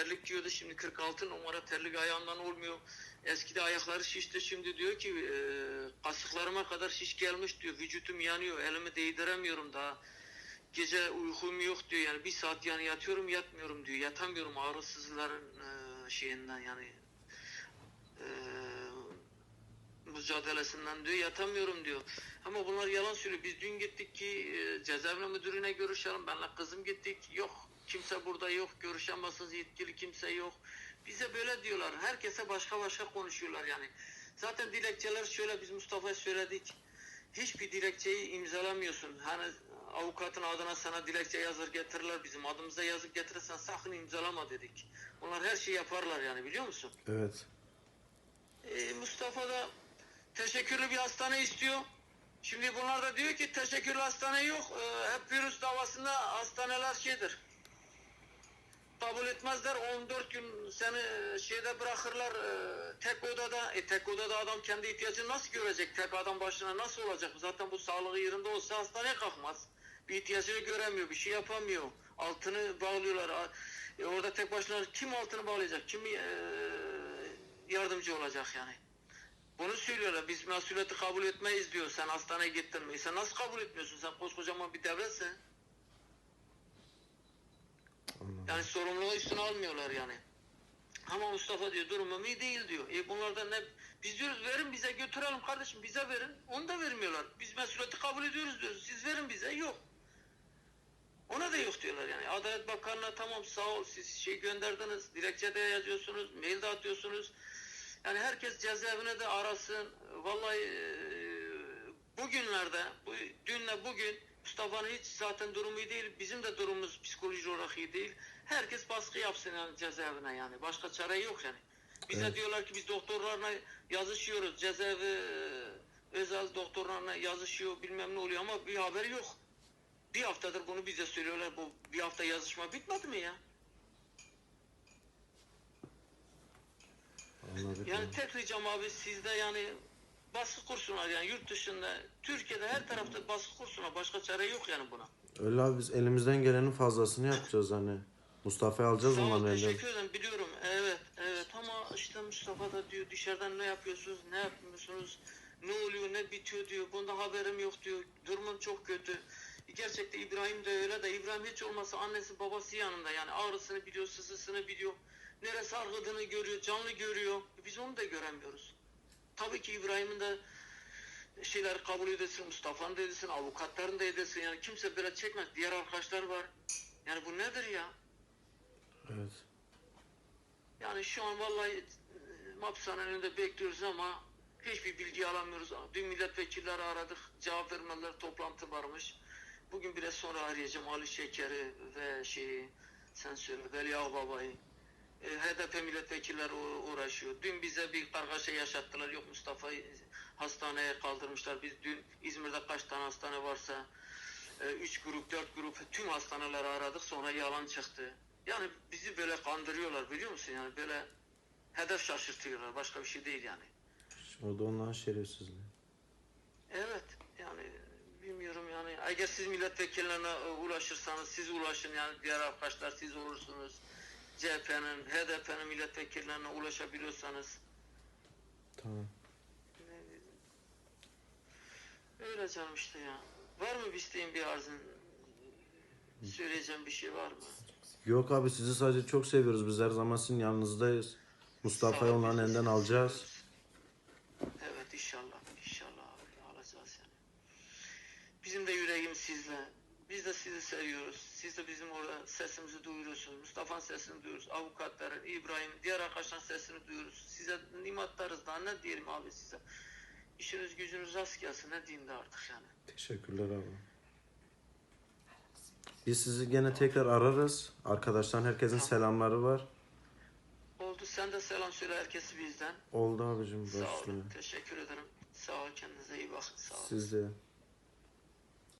terlik giyiyordu şimdi 46 numara terlik ayağından olmuyor. Eskide ayakları şişti şimdi diyor ki e, kasıklarıma kadar şiş gelmiş diyor. Vücudum yanıyor elimi değdiremiyorum daha. Gece uykum yok diyor yani bir saat yani yatıyorum yatmıyorum diyor. Yatamıyorum ağrısızların e, şeyinden yani e, mücadelesinden diyor yatamıyorum diyor. Ama bunlar yalan söylüyor. Biz dün gittik ki e, cezaevine müdürüne görüşelim. Benle kızım gittik. Yok kimse burada yok. Görüşemezsiniz yetkili kimse yok. Bize böyle diyorlar. Herkese başka başka konuşuyorlar yani. Zaten dilekçeler şöyle biz Mustafa'ya söyledik. Hiçbir dilekçeyi imzalamıyorsun. Hani avukatın adına sana dilekçe yazır getirirler bizim adımıza yazıp getirirsen sakın imzalama dedik. Onlar her şeyi yaparlar yani biliyor musun? Evet. Ee, Mustafa da teşekkürlü bir hastane istiyor. Şimdi bunlar da diyor ki teşekkürlü hastane yok. Ee, hep virüs davasında hastaneler şeydir. Kabul etmezler. 14 gün seni şeyde bırakırlar e, tek odada. E, tek odada adam kendi ihtiyacını nasıl görecek? Tek adam başına nasıl olacak? Zaten bu sağlığı yerinde olsa hastaneye kalkmaz. Bir ihtiyacını göremiyor, bir şey yapamıyor. Altını bağlıyorlar. E, orada tek başına kim altını bağlayacak? Kim e, yardımcı olacak yani? Bunu söylüyorlar. Biz mesuliyeti kabul etmeyiz diyor. Sen hastaneye gittin mi? E sen nasıl kabul etmiyorsun? Sen koskocaman bir devletsin. Anladım. Yani sorumluluğu üstüne almıyorlar yani. Ama Mustafa diyor durumum iyi değil diyor. E bunlardan ne? Biz diyoruz verin bize götürelim kardeşim bize verin. Onu da vermiyorlar. Biz mesuliyeti kabul ediyoruz diyoruz. Siz verin bize. Yok. Ona da yok diyorlar yani. Adalet Bakanı'na tamam sağ ol siz şey gönderdiniz. Dilekçede yazıyorsunuz. Mail de atıyorsunuz. Yani herkes cezaevine de arasın. Vallahi e, bugünlerde, bu, dünle bugün Mustafa'nın hiç zaten durumu iyi değil. Bizim de durumumuz psikolojik olarak iyi değil. Herkes baskı yapsın yani cezaevine yani. Başka çare yok yani. Bize Evet. diyorlar ki biz doktorlarla yazışıyoruz. Cezaevi e, özel doktorlarla yazışıyor bilmem ne oluyor ama bir haber yok. Bir haftadır bunu bize söylüyorlar. Bu bir hafta yazışma bitmedi mi ya? Anladık. Yani ya. tek ricam abi sizde yani baskı kursunlar yani yurt dışında Türkiye'de her tarafta baskı kursunlar başka çare yok yani buna. Öyle abi biz elimizden gelenin fazlasını yapacağız hani. Mustafa'yı alacağız Sağ onların elinden. teşekkür ederim biliyorum evet evet ama işte Mustafa da diyor dışarıdan ne yapıyorsunuz ne yapmıyorsunuz ne oluyor ne bitiyor diyor bunda haberim yok diyor durumum çok kötü. Gerçekte İbrahim de öyle de İbrahim hiç olmasa annesi babası yanında yani ağrısını biliyor sızısını biliyor. Neresi ağrıdığını görüyor canlı görüyor biz onu da göremiyoruz. Tabii ki İbrahim'in de şeyler kabul edilsin, Mustafa'nın da edilsin, avukatların da edilsin. Yani kimse böyle çekmez. Diğer arkadaşlar var. Yani bu nedir ya? Evet. Yani şu an vallahi e, hapishanenin önünde bekliyoruz ama hiçbir bilgi alamıyoruz. Dün milletvekilleri aradık. Cevap vermediler. Toplantı varmış. Bugün biraz sonra arayacağım Ali Şeker'i ve şeyi sen söyle Veli Ağbaba'yı. E, HDP milletvekilleri u- uğraşıyor. Dün bize bir kargaşa yaşattılar. Yok Mustafa'yı hastaneye kaldırmışlar. Biz dün İzmir'de kaç tane hastane varsa e, üç grup, dört grup tüm hastaneleri aradık. Sonra yalan çıktı. Yani bizi böyle kandırıyorlar biliyor musun? Yani böyle hedef şaşırtıyorlar. Başka bir şey değil yani. O da onların şerefsizliği. Evet yani bilmiyorum yani. Eğer siz milletvekillerine e, ulaşırsanız siz ulaşın yani diğer arkadaşlar siz olursunuz. CHP'nin, HDP'nin milletvekillerine ulaşabiliyorsanız Tamam. öyle canım işte ya. Var mı bir isteğin bir arzun? Söyleyeceğim bir şey var mı? Yok abi sizi sadece çok seviyoruz. Biz her zaman sizin yanınızdayız. Mustafa'yı onların elinden seni alacağız. seviyoruz. Evet inşallah. inşallah abi alacağız yani. Bizim de yüreğimiz sizle. Biz de sizi seviyoruz. Siz de bizim orada sesimizi duyuruyorsunuz. Mustafa'nın sesini duyuyoruz. Avukatların, İbrahim, diğer arkadaşların sesini duyuyoruz. Size nimettarız daha ne diyelim abi size. İşiniz gücünüz rast gelsin ne diyeyim de artık yani. Teşekkürler abi. Biz sizi gene tekrar ararız. Arkadaşlar herkesin Tamam. selamları var. Oldu sen de selam söyle herkesi bizden. Oldu abicim. Sağ olun. Teşekkür ederim. Sağ ol kendinize iyi bakın. Sağ olun. Siz de.